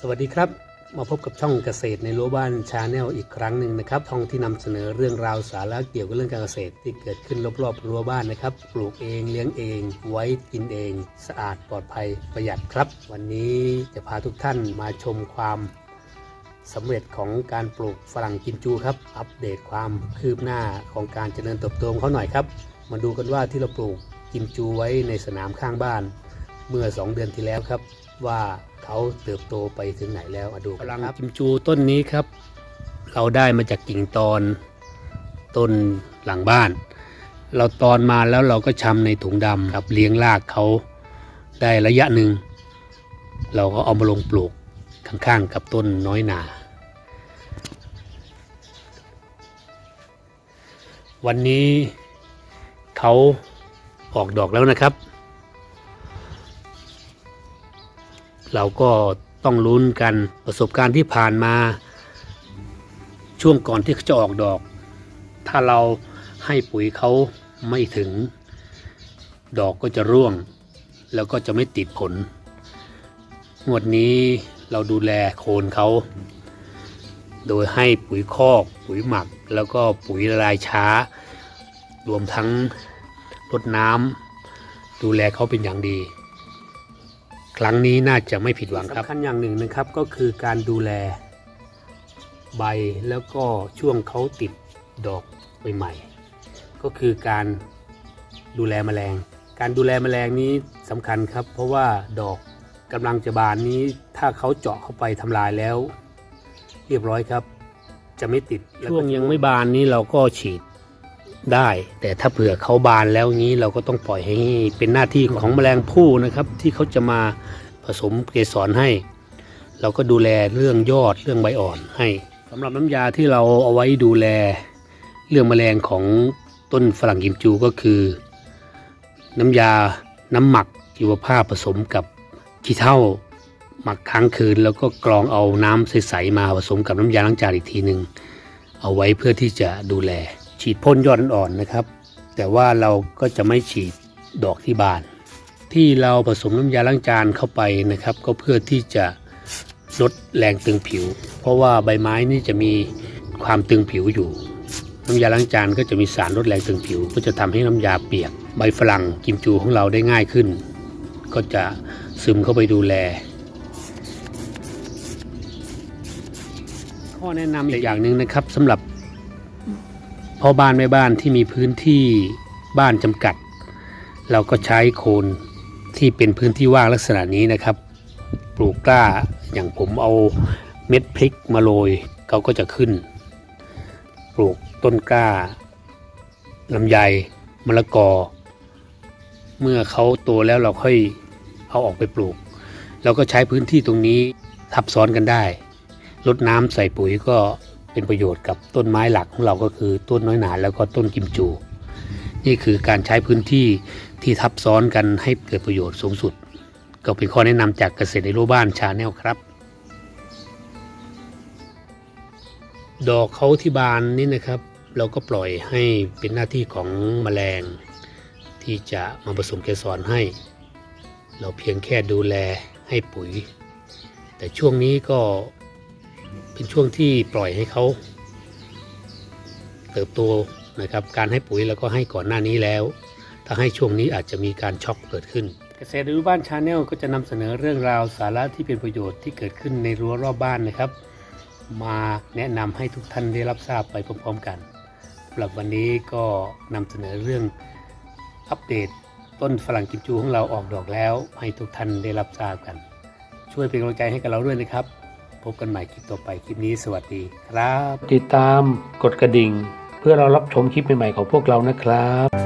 สวัสดีครับมาพบกับช่องเกษตรในรั้วบ้านชาแนลอีกครั้งหนึ่งนะครับช่องที่นำเสนอเรื่องราวสาระเกี่ยวกับเรื่องการเกษตรที่เกิดขึ้นรอบๆรั้วบ้านนะครับ ปลูกเองเลี้ยงเอง ไว้กินเอง สะอาดปลอดภัยประหยัดครับ วันนี้จะพาทุกท่านมาชมความสำเร็จของการปลูกฝรั่งกิมจูครับ อัปเดตความคืบหน้าของการเจริญเติบโตของเขาหน่อยครับ มาดูกันว่าที่เราปลูกกิมจูไว้ในสนามข้างบ้าน เมื่อ 2 เดือนที่แล้วครับ ว่าเขาเติบโตไปถึงไหนแล้วมาดูกันครับกิมจูต้นนี้ครับ เราได้มาจากกิ่งตอนต้นหลังบ้าน เราตอนมาแล้วเราก็ชำในถุงดำครับเลี้ยงรากเขาได้ระยะหนึ่ง เราก็เอามาลงปลูกข้างๆกับต้นน้อยนาวันนี้เขาออกดอกแล้วนะครับ เราก็ต้องลุ้นกันประสบการณ์ที่ผ่านมา ช่วงก่อนที่จะออกดอก ถ้าเราให้ปุ๋ยเขาไม่ถึง ดอกก็จะร่วง แล้วก็จะไม่ติดผล งวดนี้เราดูแลโคนเขาโดยให้ปุ๋ยคอก ปุ๋ยหมัก แล้วก็ปุ๋ยละลายช้า รวมทั้งรดน้ำดูแลเขาเป็นอย่างดี ครั้งนี้น่าจะไม่ผิดหวังครับสำคัญอย่างหนึ่งนะครับก็คือการดูแลใบแล้วก็ช่วงเขาติดดอกใหม่ๆก็คือการดูแลแมลง การดูแลแมลงนี้สำคัญครับ เพราะว่าดอกกำลังจะบานนี้ถ้าเขาเจาะเข้าไปทำลายแล้ว เรียบร้อยครับ จะไม่ติดช่วงยังไม่บานนี้เราก็ฉีด ได้ แต่ถ้าเผื่อเขาบานแล้วงี้เราก็ต้องปล่อยให้เป็นหน้าที่ของแมลงผู้นะครับ ที่เขาจะมาผสมเกสรให้ เราก็ดูแลเรื่องยอดเรื่องใบอ่อนให้สำหรับน้ำยาที่เราเอาไว้ดูแลเรื่องแมลงของต้นฝรั่งกิมจูก็คือ น้ำยาน้ำหมักชีวภาพผสมกับขี้เถ้าหมักค้างคืน แล้วก็กรองเอาน้ำใสๆมาผสมกับน้ำยาล้างจานอีกทีหนึ่งเอาไว้เพื่อที่จะดูแล ฉีดพ่นยอดอ่อนนะครับ แต่ว่าเราก็จะไม่ฉีดดอกที่บาน ที่เราผสมน้ำยาล้างจานเข้าไปนะครับ ก็เพื่อที่จะลดแรงตึงผิว เพราะว่าใบไม้นี่จะมีความตึงผิวอยู่ น้ำยาล้างจานก็จะมีสารลดแรงตึงผิว ก็จะทำให้น้ำยาเปียก ใบฝรั่งกิมจูของเราได้ง่ายขึ้น ก็จะซึมเข้าไปดูแล ข้อแนะนำอีกอย่างหนึ่งนะครับสำหรับ พ่อบ้านแม่บ้านที่มีพื้นที่บ้านจำกัด เราก็ใช้โคนที่เป็นพื้นที่ว่างลักษณะนี้นะครับ ปลูกกล้าอย่างผมเอาเม็ดพริกมาโรยเขาก็จะขึ้น ปลูกต้นกล้าลำไยมะละกอ เมื่อเขาโตแล้วเราค่อยเอาออกไปปลูก เราก็ใช้พื้นที่ตรงนี้ทับซ้อนกันได้ลดน้ำใส่ปุ๋ยก็ เป็นประโยชน์กับต้นไม้หลักของเราก็คือต้นน้อยหนาแล้วก็ต้นกิมจู นี่คือการใช้พื้นที่ที่ทับซ้อนกันให้เกิดประโยชน์สูงสุด ก็เป็นข้อแนะนำจากเกษตรในรูบ้านชาแนลครับ ดอกเขาที่บานนี่นะครับ เราก็ปล่อยให้เป็นหน้าที่ของแมลง ที่จะมาผสมเกสรให้ เราเพียงแค่ดูแลให้ปุ๋ย แต่ช่วงนี้ก็ เป็นช่วงที่ปล่อยให้เขาเติบโตนะครับ การให้ปุ๋ยเราก็ให้ก่อนหน้านี้แล้ว ถ้าให้ช่วงนี้อาจจะมีการช็อกเกิดขึ้น เกษตรรู้บ้านชาแนลก็จะนำเสนอเรื่องราวสาระที่เป็นประโยชน์ที่เกิดขึ้นในรั้วรอบบ้านนะครับ มาแนะนำให้ทุกท่านได้รับทราบไปพร้อมๆกันสำหรับวันนี้ก็นำเสนอเรื่องอัปเดตต้นฝรั่งกิมจูของเราออกดอกแล้ว ให้ทุกท่านได้รับทราบกัน ช่วยเป็นกำลังใจให้กับเราด้วยนะครับ พบกันใหม่คลิปต่อไปคลิปนี้สวัสดีครับ ติดตามกดกระดิ่ง เพื่อเรารับชมคลิปใหม่ๆของพวกเรานะครับ